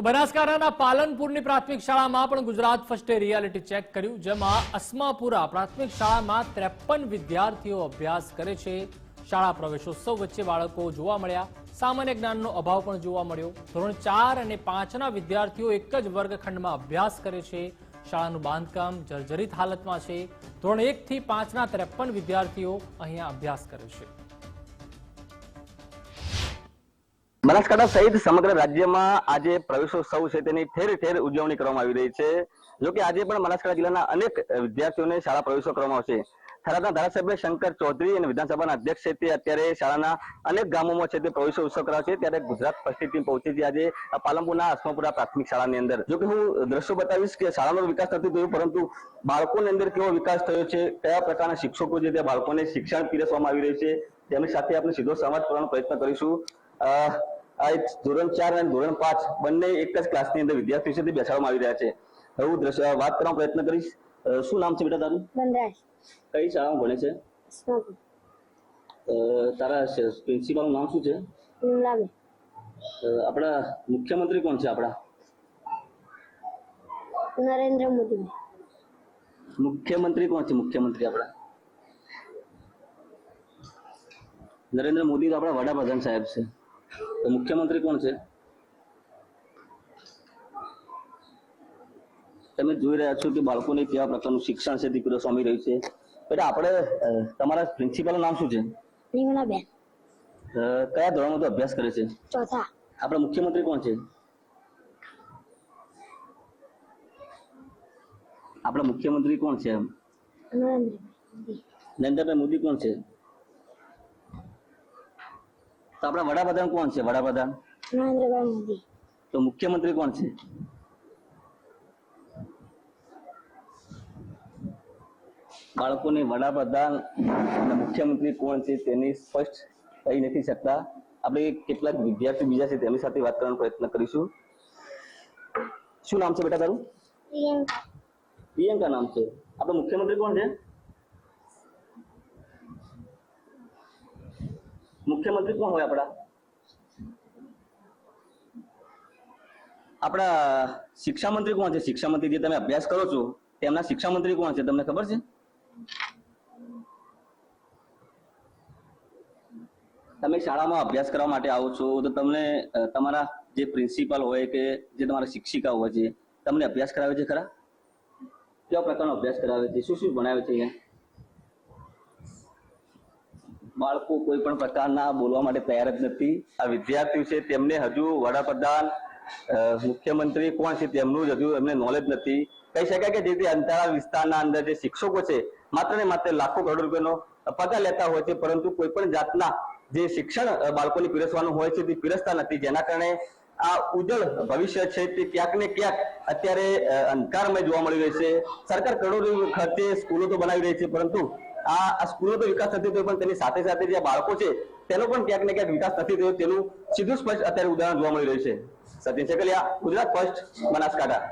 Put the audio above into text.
તો બનાસકાંઠાના પાલનપુરની પ્રાથમિક શાળામાં પણ ગુજરાત ફર્સ્ટે રિયાલિટી ચેક કર્યું, જેમાં અસ્માપુરા પ્રાથમિક શાળામાં ત્રેપન વિદ્યાર્થીઓ અભ્યાસ કરે છે. શાળા પ્રવેશોત્સવ વચ્ચે બાળકો જોવા મળ્યા. સામાન્ય જ્ઞાનનો અભાવ પણ જોવા મળ્યો. ધોરણ ચાર અને પાંચના વિદ્યાર્થીઓ એક જ વર્ગખંડમાં અભ્યાસ કરે છે. શાળાનું બાંધકામ જર્જરિત હાલતમાં છે. ધોરણ એકથી પાંચના ત્રેપન વિદ્યાર્થીઓ અહીંયા અભ્યાસ કરે છે. બનાસકાંઠા સહિત સમગ્ર રાજ્યમાં આજે પ્રવેશોત્સવ છે તેની ઠેર ઠેર ઉજવણી કરવામાં આવી રહી છે. જો કે આજે પણ બનાસકાંઠા જિલ્લાના અનેક વિદ્યાર્થીઓને શાળા પ્રવેશો કરવામાં આવશે. થરાદના ધારાસભ્ય શંકર ચૌધરી અને વિધાનસભાના અધ્યક્ષ છે તે અત્યારે શાળાના અનેક ગામોમાં છે તે પ્રવેશો ઉત્સવ કરાવશે ત્યારે ગુજરાત ફર્સ્ટ ટીમ પહોંચી છે આજે પાલનપુરના અસ્માપુરા પ્રાથમિક શાળાની અંદર. જો કે હું દ્રશ્યો બતાવીશ કે શાળાનો વિકાસ નથી થયો, પરંતુ બાળકોની અંદર કેવો વિકાસ થયો છે, કયા પ્રકારના શિક્ષકો છે તે બાળકોને શિક્ષણ પીરસવામાં આવી રહ્યું છે, તેમની સાથે આપણે સીધો સંવાદ કરવાનો પ્રયત્ન કરીશું. ધોરણ ચાર અને ધોરણ પાંચ બંને એક જ ક્લાસની અંદર વિદ્યાર્થીઓ સાથે બેસાડવામાં આવી રહ્યા છે. હું દ્રશ્ય વાત કરવાનો પ્રયત્ન કરીશ. શું નામ છે બેટા તારું? વનરાજ. કઈ શાળામાં ભણે છે? તારા પ્રિન્સિપાલનું નામ શું છે? આપણા મુખ્યમંત્રી કોણ છે આપણા? નરેન્દ્ર મોદી. મુખ્યમંત્રી કોણ છે મુખ્યમંત્રી આપણા? નરેન્દ્ર મોદી તો આપણા વડાપ્રધાન સાહેબ છે. તો મુખ્યમંત્રી કોણ છે? તમે જોઈ રહ્યા છો કે બાળકોને કેવા પ્રકારનું શિક્ષણ છે દીકરો સ્વામી રહ્યું છે. એટલે આપણે તમારા પ્રિન્સિપાલનું નામ શું છે? રીંગણાબેન કયા ધોરણમાં તો અભ્યાસ કરે છે? ચોથા. આપણા મુખ્યમંત્રી કોણ છે? આપણા મુખ્યમંત્રી કોણ છે નરેન્દ્રભાઈ મોદી કોણ છે? તો આપણા વડાપ્રધાન કોણ છે? વડાપ્રધાન? નરેન્દ્રભાઈ મોદી. તો મુખ્યમંત્રી કોણ છે? બાળકોને વડાપ્રધાન અને મુખ્યમંત્રી કોણ છે તેની સ્પષ્ટ કહી નથી શકતા. આપણે કેટલાક વિદ્યાર્થી બીજા છે તેમની સાથે વાત કરવાનો પ્રયત્ન કરીશું. શું નામ છે બેટા તારું? પ્રિયંકા. પ્રિયંકા નામ છે. આપણો મુખ્યમંત્રી કોણ છે? મુખ્યમંત્રી કોણ હોય આપણા? આપણા શિક્ષા મંત્રી કોણ છે? શિક્ષા મંત્રી જે તમે અભ્યાસ કરો છો, તેમના શિક્ષા મંત્રી કોણ છે? તમને ખબર છે? તમે શાળામાં અભ્યાસ કરવા માટે આવો છો, તો તમને તમારા જે પ્રિન્સિપાલ હોય કે જે તમારા શિક્ષિકા હોય છે, તમને અભ્યાસ કરાવે છે ખરા? કેવા પ્રકારનો અભ્યાસ કરાવે છે? શું શું ભણાવે છે અહીંયા? બાળકો કોઈ પણ પ્રકારના બોલવા માટે તૈયાર જ નથી. આ વિદ્યાર્થીઓ છે તેમને હજુ વડાપ્રધાન મુખ્યમંત્રી કોણ છે તેમનું હજુ એમને નોલેજ નથી. કહી શકાય કે જે અંતરાળ વિસ્તારના અંદર જે શિક્ષકો છે, માત્ર ને માત્ર લાખો કરોડ રૂપિયાનો પગાર લેતા હોય છે, પરંતુ કોઈ પણ જાતના જે શિક્ષણ બાળકોને પીરસવાનું હોય છે તે પીરસતા નથી. જેના કારણે આ ઉજ્જવળ ભવિષ્ય છે તે ક્યાંક ને ક્યાંક અત્યારે અંધકારમય જોવા મળી રહ્યું છે. સરકાર કરોડો ખર્ચે સ્કૂલો તો બનાવી રહી છે, પરંતુ આ આ સ્કૂલો તો વિકાસ નથી થયો પણ તેની સાથે સાથે જે બાળકો છે, તેનો પણ ક્યાંક ને ક્યાંક વિકાસ નથી થયો તેનું સીધું સ્પષ્ટ અત્યારે ઉદાહરણ જોવા મળી રહ્યું છે. સચિન સેકલિયા ગુજરાત ફર્સ્ટ બનાસકાંઠા.